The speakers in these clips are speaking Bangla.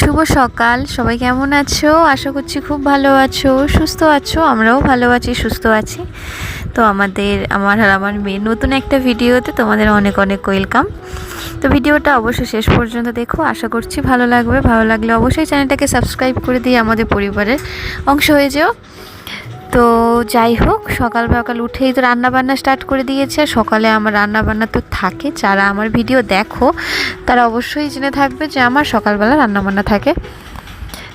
শুভ সকাল। সবাই কেমন আছো? আশা করছি খুব ভালো আছো। সুস্থ আছো? আমরাও ভালো আছি, সুস্থ আছি। তো আমাদের, আমার আর আমার মেয়ে নতুন একটা ভিডিওতে তোমাদের অনেক অনেক ওয়েলকাম। তো ভিডিওটা অবশ্যই শেষ পর্যন্ত দেখো। আশা করছি ভালো লাগবে। ভালো লাগলে অবশ্যই চ্যানেলটাকে সাবস্ক্রাইব করে দিয়ে আমাদের পরিবারের অংশ হয়ে যেও। তো যাই হোক, সকাল সকাল উঠেই তো রান্নাবান্না স্টার্ট করে দিয়েছে। সকালে আমার রান্নাবান্না তো থাকে। যারা আমার ভিডিও দেখো, তারা অবশ্যই জেনে থাকবে যে আমার সকালবেলা রান্নাবান্না থাকে।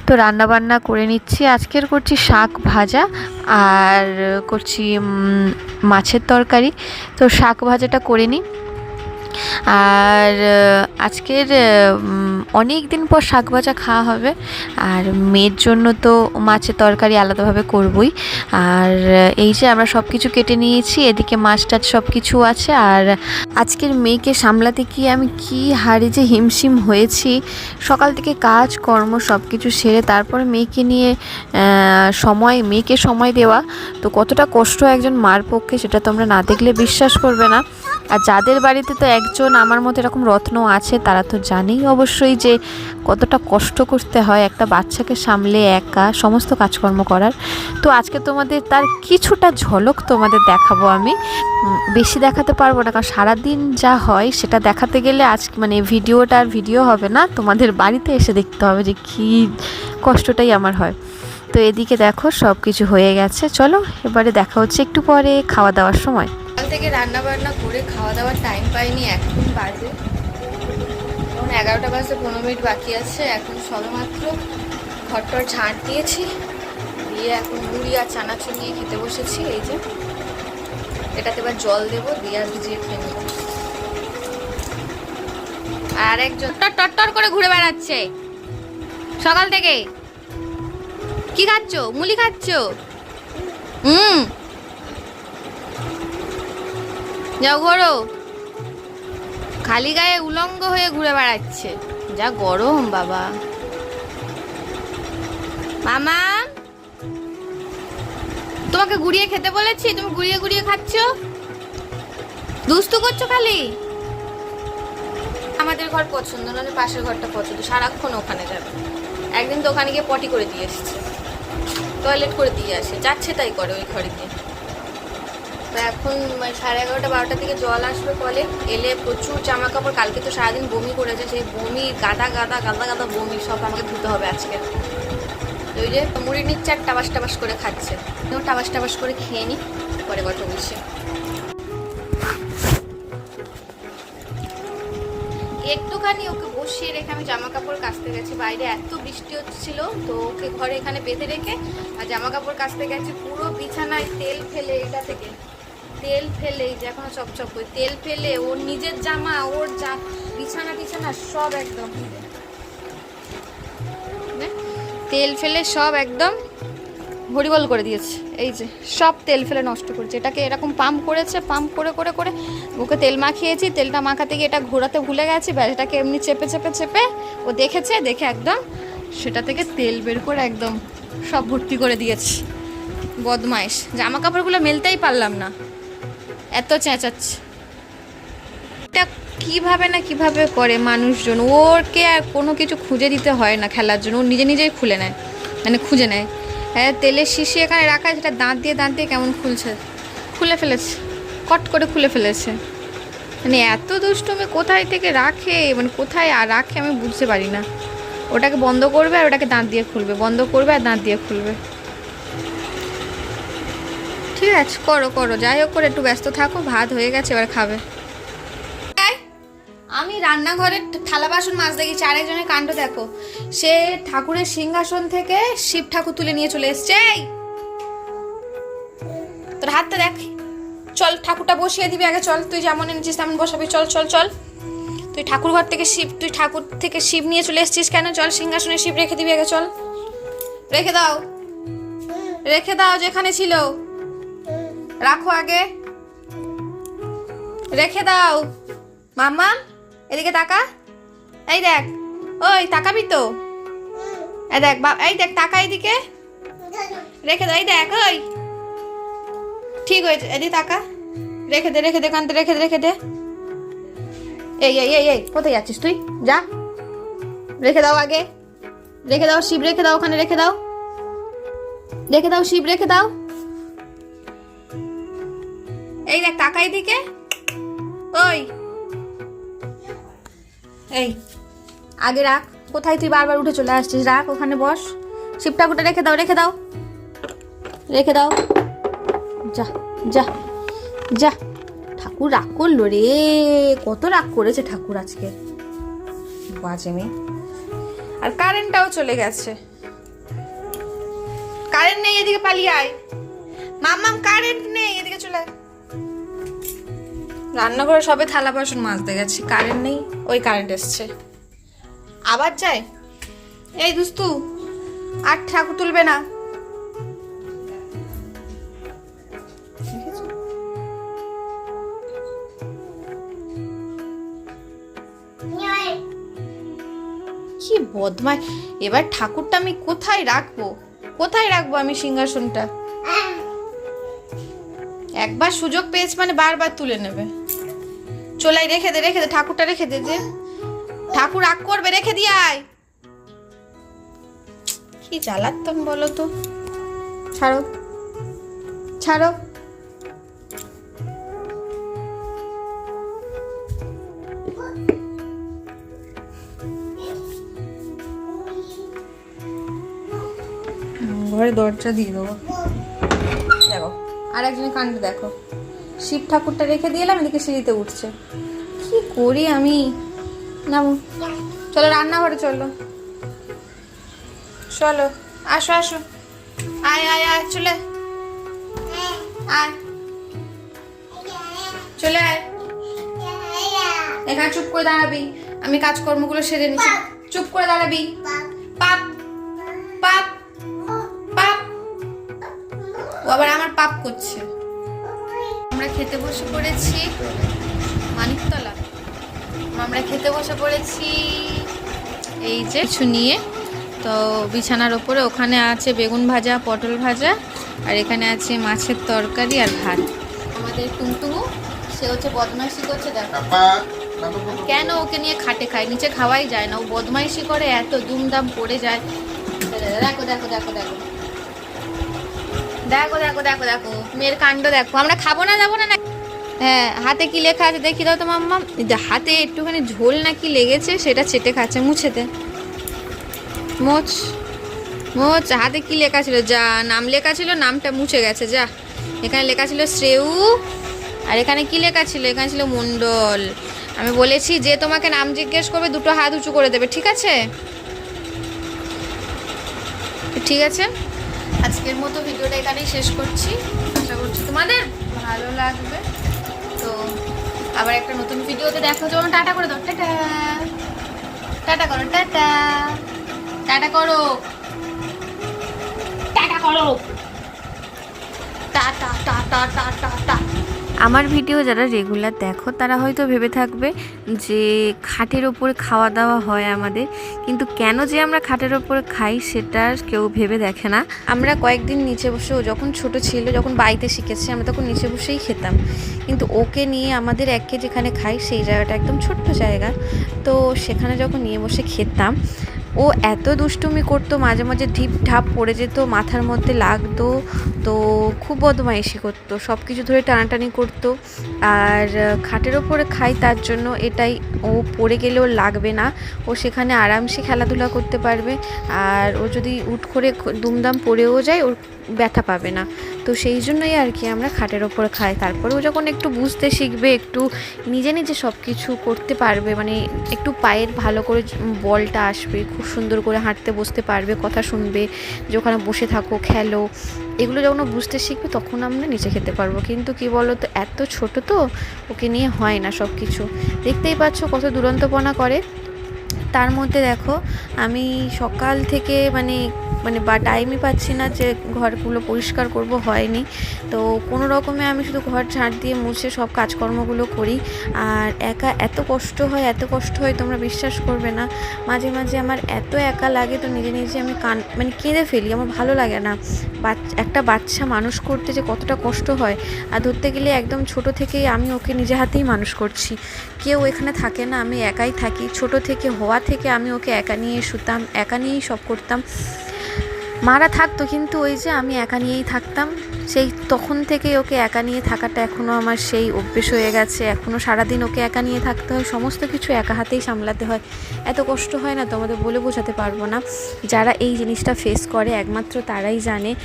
তো রান্নাবান্না করে নিচ্ছি। আজকের করছি শাক ভাজা আর করছি মাছের তরকারি। তো শাক ভাজাটা করে নিই। আর আজকের অনেক দিন পর শাক ভাজা খাওয়া হবে। আর মেয়ের জন্য তো মাছের তরকারি আলাদাভাবে করবই। আর এই যে আমরা সব কিছু কেটে নিয়েছি, এদিকে মাছ টাছ সব কিছু আছে। আর আজকের মেয়েকে সামলাতে গিয়ে আমি কি হারে যে হিমশিম হয়েছি। সকাল থেকে কাজ, কর্ম সব কিছু সেরে তারপরে মেয়েকে নিয়ে সময়, মেয়েকে সময় দেওয়া। তো কতটা কষ্ট একজন মার পক্ষে, সেটা তোমরা না দেখলে বিশ্বাস করবে না। আর যাদের বাড়িতে তো একজন আমার মতো এরকম রত্ন আছে, তারা তো জানেই অবশ্যই যে কতটা কষ্ট করতে হয় একটা বাচ্চাকে সামলে একা, সমস্ত কাজকর্ম করার। তো আজকে তোমাদের তার কিছুটা ঝলক তোমাদের দেখাবো আমি। বেশি দেখাতে পারব না, কারণ সারাদিন যা হয় সেটা দেখাতে গেলে আজ মানে ভিডিওটা আর ভিডিও হবে না, তোমাদের বাড়িতে এসে দেখতে হবে যে কী কষ্টটাই আমার হয়। তো এদিকে দেখো সব কিছু হয়ে গেছে। চলো, এবারে দেখা হচ্ছে একটু পরে খাওয়া দাওয়ার সময়। থেকে রান্না বান্না করে খাওয়া দাওয়ার টাইম পাইনি, এখন বাজে। এখন এগারোটা বাজে পনেরো মিনিট বাকি আছে, এখন সবেমাত্র ঘরটর ঝাঁট দিয়েছি, দিয়ে এখন মুড়ি আর চানাচুর নিয়ে খেতে বসেছি, এই যে। এটাতে এবার জল দেবো, দিয়ে আর ভিজিয়ে খেয়ে নেব। আর একজন টর টর টর করে ঘুরে বেড়াচ্ছে। সকাল থেকে। কি খাচ্ছ? মুলি খাচ্ছ? হুম। যাও ঘোরো। খালি গায়ে উলঙ্গ হয়ে ঘুরে বেড়াচ্ছে। যা গরম, বাবা। মামা! তোমাকে গুড়িয়ে খেতে বলেছি, তুমি গুড়িয়ে গুড়িয়ে খাচ্ছ? দুস্তু করছ খালি? আমাদের ঘর পছন্দ নয় পাশের ঘরটা পছন্দ। সারাক্ষণ ওখানে যাবে। একদিন তো ওখানে গিয়ে পটি করে দিয়ে এসেছে। টয়লেট করে দিয়ে আসে। যাচ্ছে তাই করে ওই ঘরে গিয়ে। তো এখন মানে সাড়ে এগারোটা, বারোটার দিকে জল আসবে কলে, এলে প্রচুর জামা কাপড় কালকে তো সারাদিন বমি করেছে, সেই বমি, গাদা গাদা গাদা গাদা বমি সব আমাকে ধুতে হবে আজকে। ওই যে মুড়ি নিচ্ছে আর টাবাস টাবাস করে খাচ্ছে। টাবাস টাবাস করে খেয়ে নি, পরে কথা বলছি। একটুখানি ওকে বসিয়ে রেখে আমি জামা কাপড় কাচতে গেছি। বাইরে এত বৃষ্টি হচ্ছিল, তো ওকে ঘরে এখানে বেঁধে রেখে আর জামা কাপড় কাচতে গেছি, পুরো বিছানায় তেল ফেলে এটা থেকে। তেল ফেলে যে এখনও চপচপ করে তেল ফেলে, ওর নিজের জামা, ওর যা বিছানা টিছানা সব একদম। তেল ফেলে সব একদম হরিবল করে দিয়েছে। এই যে, সব তেল ফেলে নষ্ট করেছে। এটাকে এরকম পাম্প করেছে পাম্প করে করে করে ওকে তেল মাখিয়েছি, তেলটা মাখাতে গিয়ে এটা ঘোরাতে ভুলে গেছি, ব্যাস, এটাকে এমনি চেপে চেপে চেপে ও দেখেছে, দেখে একদম সেটা থেকে তেল বের করে একদম সব ভর্তি করে দিয়েছে। বদমাইশ। জামা কাপড়গুলো মেলতেই পারলাম না। এত চেঁচাচ্ছে। এটা কীভাবে না কীভাবে করে মানুষজন? ওরকে আর কোনো কিছু খুঁজে দিতে হয় না খেলার জন্য। ও নিজে নিজেই খুলে নেয় মানে খুঁজে নেয়। হ্যাঁ তেলের শিশি এখানে রাখা সেটা দাঁত দিয়ে দাঁত দিয়ে কেমন খুলছে? খুলে ফেলেছে, কট করে খুলে ফেলেছে। মানে এত দুষ্টুমি কোথায় থেকে রাখে? মানে কোথায় আর রাখে আমি বুঝতে পারি না। ওটাকে বন্ধ করবে আর ওটাকে দাঁত দিয়ে খুলবে, বন্ধ করবে আর দাঁত দিয়ে খুলবে। ঠিক আছে, করো করো। যাই হোক করে একটু ব্যস্ত থাকো, ভাত হয়ে গেছে, এবার খাবে। আমি রান্নাঘরের থালা বাসন মাছ দেখি চারেকজনের কাণ্ড দেখো। সে ঠাকুরের সিংহাসন থেকে শিব ঠাকুর তুলে নিয়ে চলে এসছে! তোর হাতটা দেখ। চল, ঠাকুরটা বসিয়ে দিবি আগে, চল, তুই যেমন এনেছিস তেমন বসাবি, চল চল চল। তুই ঠাকুর ঘর থেকে শিব, তুই ঠাকুর থেকে শিব নিয়ে চলে এসেছিস কেন? চল, সিংহাসনে শিব রেখে দিবি আগে, চল। রেখে দাও। রেখে দাও যেখানে ছিল। রাখো আগে। রেখে দাও। মাম্মা, এদিকে তাকা। এই দেখ, ওই তাকাবি তো। এই দেখ বা এই দেখ, তাকা এদিকে। রেখে দাও, এই দেখ, ওই। ঠিক হয়েছে, এদিকে তাকা। রেখে দে রেখে দে, কান্তে, রেখে দে রেখে দে। এই এই এই এই, কোথায় যাচ্ছিস তুই? যা। রেখে দাও আগে। রেখে দাও, শিব, রেখে দাও, ওখানে রেখে দাও। রেখে দাও, শিব, রেখে দাও। এই দেখ, তাকাই দিকে। ওই। এই, আগে রাখ, কোথায় তুই বারবার উঠে চলে আসছিস? রাখ, ওখানে বস। শিব ঠাকুরটা রেখে দাও রেখে দাও। রেখে দাও। যা যা যা। ঠাকুর রাগ করল রে, কত রাগ করেছে ঠাকুর আজকে। বাজে মেয়ে। আর কারেন্টটাও চলে গেছে। কারেন্ট নেই, এদিকে পালিয়ে আয়। মাম্মাম কারেন্ট নেই, এদিকে চলে আয়। রান্নাঘরে সবে থালা বাসন মাজতে গেছি। কারেন্ট নেই, ওই কারেন্ট এসছে। আবার যায় এই দুস্তু, আর ঠাকুর তুলবে না। কি বদমাই? এবার ঠাকুরটা আমি কোথায় রাখব? কোথায় রাখব আমি সিংহাসনটা? একবার সুযোগ পেয়েছে মানে বারবার তুলে নেবে। চলাই রেখে দে রেখে দে, ঠাকুরটা রেখে দে যে। ঠাকুর রাগ করবে, রেখে দিয়ে আয়। কি জ্বালাতন বলো তো। ছাড়ো ছাড়ো। ঘরে দরজা দিয়ে দেবো। আর একজনের কাণ্ড দেখো। শিব ঠাকুরটা রেখে দিয়ে এলাম এদিকে সিঁড়িতে উঠছে। কি করি আমি? নামো। চলো রান্নাঘরে চলো। চলো আসো আসো। আয় আয় আয় চলে। আয়। চলে আয়। এখানে চুপ করে দাঁড়াবি। আমি কাজকর্মগুলো সেরে নিচ্ছি। চুপ করে দাঁড়াবি। পাপ পাপ ও আবার আমার পাপ করছে। আমরা খেতে বসে পড়েছি মানিকতলা। আমরা খেতে বসে পড়েছি এই যে কিছু নিয়ে। তো বিছানার ওপরে ওখানে আছে বেগুন ভাজা পটল ভাজা আর এখানে আছে মাছের তরকারি আর ভাত। আমাদের টুমটুমু সে হচ্ছে বদমাইশি করছে দেখো। কেন ওকে নিয়ে খাটে খায়? নিচে খাওয়াই যায় না। ও বদমাইশি করে এত দুমদাম পড়ে যায়। দেখো দেখো দেখো দেখো। দেখো দেখো দেখো দেখো। মেয়ের কাণ্ড দেখো। আমরা খাব না, যাব না হ্যাঁ হাতে কি লেখা আছে দেখি দাও তো মাম্মা হাতে একটুখানি ঝোল নাকি লেগেছে, সেটা চেটে খাচ্ছে, মুছে দে। মোচ মোচ, হাতে কি লেখা ছিল? যা, নাম লেখা ছিল, নামটা মুছে গেছে, যা। এখানে লেখা ছিল শ্রেউ, আর এখানে কি লেখা ছিল? এখানে ছিল মণ্ডল। আমি বলেছি যে তোমাকে নাম জিজ্ঞেস করবে, দুটো হাত উঁচু করে দেবে, ঠিক আছে? ঠিক আছে? আজকের মতো ভিডিওটা এখানেই শেষ করছি। আশা করছি তোমাদের ভালো লাগবে। তো আবার একটা নতুন ভিডিওতে দেখা যেমন টাটা করে দাও। টাটা। টাটা করো টাটা। টাটা করো। টাটা করো। Tata tata tata tata. আমার ভিডিও যারা রেগুলার দেখো, তারা হয়তো ভেবে থাকবে যে খাটের ওপরে খাওয়া দাওয়া হয় আমাদের। কিন্তু কেন যে আমরা খাটের ওপরে খাই সেটা কেউ ভেবে দেখে না। আমরা কয়েকদিন নিচে বসে, ও যখন ছোট ছিল, যখন বাড়িতে শিখেছে, আমরা তখন নিচে বসেই খেতাম। কিন্তু ওকে নিয়ে আমাদের একে যেখানে খাই, সেই জায়গাটা একদম ছোট্ট জায়গা। তো সেখানে যখন নিয়ে বসে খেতাম ও এত দুষ্টুমি করতো, মাঝে মাঝে ঢিপ ঢাপ পড়ে যেত, মাথার মধ্যে লাগতো, তো খুব বদমাইশি করতো সব কিছু ধরে টানাটানি করতো। আর খাটের ওপরে খাই তার জন্য এটাই, ও পড়ে গেলে ওর লাগবে না, ও সেখানে আরামসে খেলাধুলা করতে পারবে। আর ও যদি উঠ করে দুমদাম পড়েও যায়, ওর ব্যথা পাবে না। তো সেই জন্যই আর কি আমরা খাটের ওপরে খাই। তারপরে ও যখন একটু বুঝতে শিখবে, একটু নিজে নিজে সব কিছু করতে পারবে মানে একটু পায়ের ভালো করে বলটা আসবে, খুব সুন্দর করে হাঁটতে বসতে পারবে, কথা শুনবে, যে ওখানে বসে থাকো, খেলো। এগুলো যখন বুঝতে শিখবে, তখন আমরা নিচে খেতে পারব। কিন্তু কি বলো তো এত ছোট তো, ওকে নিয়ে হয় না সব কিছু দেখতেই পাচ্ছ কত দুরন্তপনা করে। তার মধ্যে দেখো, আমি সকাল থেকে মানে মানে বা টাইমই পাচ্ছি না যে ঘরগুলো পরিষ্কার করব, হয়নি। তো কোনো রকমে আমি শুধু ঘর ঝাড় দিয়ে মুছে সব কাজকর্মগুলো করি। আর একা এত কষ্ট হয়, এত কষ্ট হয়, তোমরা বিশ্বাস করবে না। মাঝে মাঝে আমার এত একা লাগে তো নিজে নিজে আমি কান মানে কেঁদে ফেলি, আমার ভালো লাগে না। একটা বাচ্চা মানুষ করতে যে কতটা কষ্ট হয়। আর ধরতে গেলে একদম ছোট থেকেই আমি ওকে নিজে হাতেই মানুষ করছি। কেউ এখানে থাকে না, আমি একাই থাকি। ছোট থেকে হওয়ার থেকে আমি ওকে একা নিয়ে শুতাম একা নিয়েই সব করতাম। মারা থাকতো, কিন্তু ওই যে আমি একা নিয়েই থাকতাম, সেই তখন থেকে ওকে একা নিয়ে থাকাটা এখনও আমার সেই অভ্যেস হয়ে গেছে। এখনও সারাদিন ওকে একা নিয়ে থাকতে হয়, সমস্ত কিছু একা হাতেই সামলাতে হয়। এত কষ্ট হয় না তোমাদের বলে বোঝাতে পারব না। যারা এই জিনিসটা ফেস করে, একমাত্র তারাই জানে।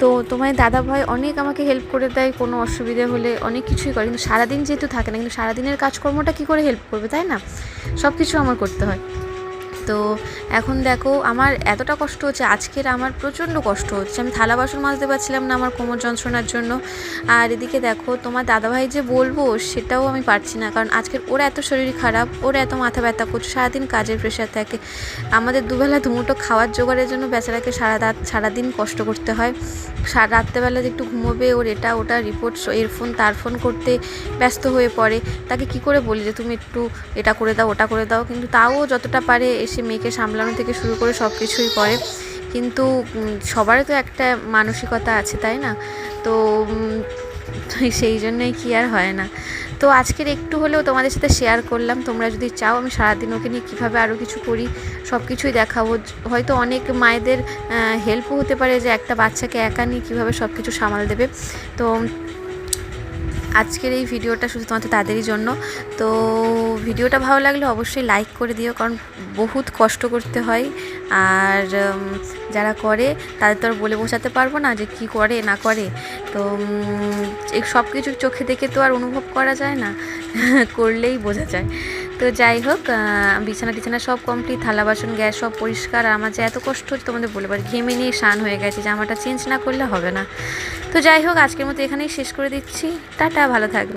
তো তোমার দাদা ভাই অনেক আমাকে হেল্প করে দেয়, কোনো অসুবিধে হলে অনেক কিছুই করে। কিন্তু সারাদিন যেহেতু থাকে না, কিন্তু সারাদিনের কাজকর্মটা কী করে হেল্প করবে, তাই না? সব কিছু আমার করতে হয়। তো এখন দেখো, আমার এতটা কষ্ট হচ্ছে, আজকের আমার প্রচণ্ড কষ্ট হচ্ছে। আমি থালা বাসন মাজতে পারছিলাম না আমার কোমর যন্ত্রণার জন্য। আর এদিকে দেখো, তোমার দাদাভাই যে বলব, সেটাও আমি পারছি না। কারণ আজকের ওরা এত শরীর খারাপ, ওরা এত মাথা ব্যথা করছে, সারাদিন কাজের প্রেশার থাকে। আমাদের দুবেলা দুমুটো খাওয়ার জোগাড়ের জন্য বেচারাকে সারা রাত সারাদিন কষ্ট করতে হয়। রাত্রেবেলা যে একটু ঘুমোবে, ওর এটা, ওটা রিপোর্ট এর ফোন তার ফোন করতে ব্যস্ত হয়ে পড়ে। তাকে কি করে বলি যে, তুমি একটু এটা করে দাও, ওটা করে দাও। কিন্তু তাও যতটা পারে এসে মেয়েকে সামলানো থেকে শুরু করে সব কিছুই করে। কিন্তু সবারই তো একটা মানসিকতা আছে, তাই না? তো সেই জন্যই কি আর হয় না। তো আজকের একটু হলেও তোমাদের সাথে শেয়ার করলাম। তোমরা যদি চাও, আমি সারাদিন ওকে নিয়ে কীভাবে আরও কিছু করি সব কিছুই দেখাবো। হয়তো অনেক মায়েদের হেল্পও হতে পারে যে একটা বাচ্চাকে একা নিয়ে কীভাবে সব কিছু সামাল দেবে। তো আজকের এই ভিডিওটা শুধু তোমাদের তাদেরই জন্য। তো ভিডিওটা ভালো লাগলে অবশ্যই লাইক করে দিও, কারণ বহুত কষ্ট করতে হয়। আর যারা করে, তাদের তো আর বলে বোঝাতে পারব না যে কি করে, না করে। তো সব কিছু চোখে দেখে তো আর অনুভব করা যায় না, করলেই বোঝা যায়। তো যাই হোক বিছানা টিছানা সব কমপ্লিট থালা বাসন, গ্যাস সব পরিষ্কার। আর আমার যে এত কষ্ট হচ্ছে তোমাদের বলে পারি ঘেমে নিয়ে শান হয়ে গেছে, জামাটা চেঞ্জ না করলে হবে না। তো যাই হোক, আজকের মতো এখানেই শেষ করে দিচ্ছি। টাটা, ভালো থাকবে।